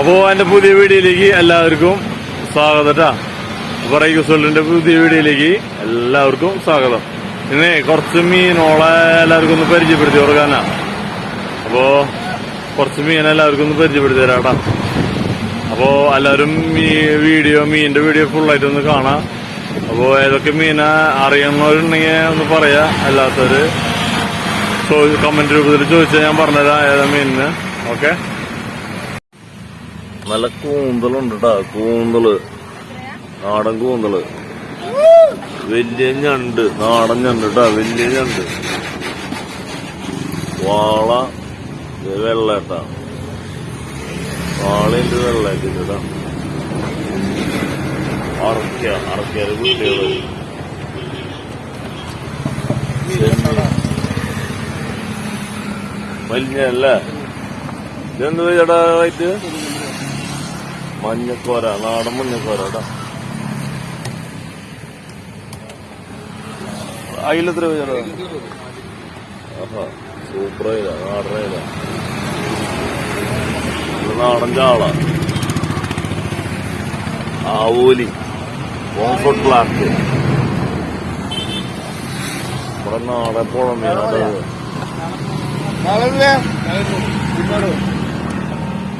അപ്പോ എന്റെ പുതിയ വീഡിയോയിലേക്ക് എല്ലാവർക്കും സ്വാഗതം അപ്പൊ റൈക്കുസോളിന്റെ പുതിയ വീഡിയോയിലേക്ക് എല്ലാവർക്കും സ്വാഗതം. ഇന്ന് കുറച്ച് മീനോളെ എല്ലാവർക്കും ഒന്ന് പരിചയപ്പെടുത്തി കൊടുക്കാനാ. അപ്പോ കുറച്ച് മീൻ എല്ലാവർക്കും ഒന്ന് പരിചയപ്പെടുത്തി തരാട്ടാ. അപ്പോ എല്ലാവരും ഈ വീഡിയോ മീനിന്റെ വീഡിയോ ഫുള്ളായിട്ട് ഒന്ന് കാണാം. അപ്പോ ഏതൊക്കെ മീനാ അറിയുന്നവരുണ്ടെങ്കിൽ ഒന്ന് പറയാ. അല്ലാത്തവര് കമന്റ് രൂപത്തിൽ ചോദിച്ചാൽ ഞാൻ പറഞ്ഞുതരാം ഏതാ മീനിന്. ഓക്കെ നല്ല കൂന്തലുണ്ട് കേട്ടാ കൂന്തൽ. നാടൻ കൂന്തൽ. വലിയ ഞണ്ട് നാടൻ ഞണ്ട് കേട്ടാ വലിയ ഞണ്ട്. വാള വെള്ള വെള്ളേട്ടാ. വാളയുണ്ട് വെള്ളേക്കുണ്ട് കേട്ടാ അറക്ക അറക്കര് കുട്ടികൾ. അല്ലേ ഇതെന്ത് ചേട്ടാ വൈറ്റ്? മഞ്ഞക്കോര നാടൻ മഞ്ഞക്കോര കേട്ടാ. ചേട്ടാ? ആഹാ സൂപ്പർ ആയില്ല നാടൻ ഇത് നാടൻ ചാള. ആവോലി കോംഫോർട്ട് ബ്ലാക്ക് ഇവിടെ നാടൻ പോണം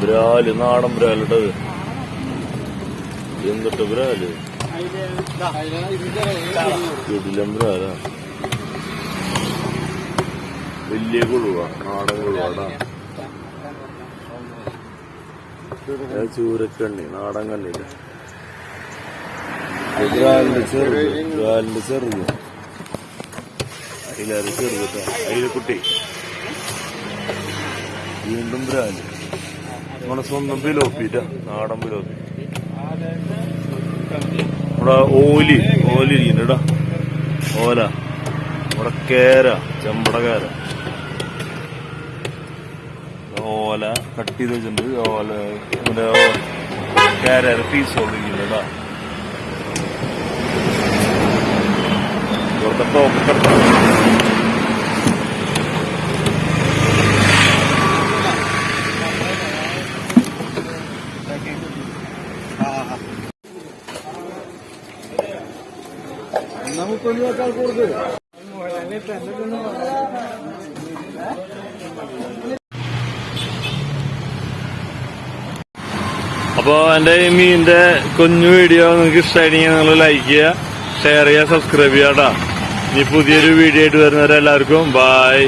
ബ്രാൽ നാടൻ ബ്രാലിട്ടത് എന്നിട്ട് ബ്രാൽ ഇടിലം ബ്രാല വലിയ കുഴുവ നാടൻ കുഴുവാടാ ചൂരക്കണ്ണി നാടൻ കണ്ണില്ല? ബ്രാലിന്റെ ചെറുത് ബ്രാലിന്റെ ചെറുത്. അതിലേറെ ചെറുത് അതിലെ കുട്ടി വീണ്ടും ബ്രാൽ നമ്മുടെ സ്വന്തം പിലോപ്പിട്ട നാടൻ പിലോപ്പി. ഇവിടെ ഓലി ഓലി ഇരിക്കുന്നുടാ ഓല ഇവിടെ കേര ചെമ്പടകേര. ഓല കട്ട് ചെയ്ത് വെച്ചിട്ടുണ്ട്. ഓല ഇവിടെ കേര പീസ് ഓടിക്കുന്നുടാ ഇവിടുത്തെ ടോപ്പ് കട്ട അപ്പോ എന്റെ ഈ മീനിന്റെ കുഞ്ഞു വീഡിയോ നിങ്ങൾക്ക് ഇഷ്ടമായിരിക്കും നിങ്ങൾ ലൈക്ക് ചെയ്യുക ഷെയർ ചെയ്യുക സബ്സ്ക്രൈബ് ചെയ്യാം കേട്ടോ. ഇനി പുതിയൊരു വീഡിയോ ആയിട്ട് വരുന്നവരെല്ലാവർക്കും ബൈ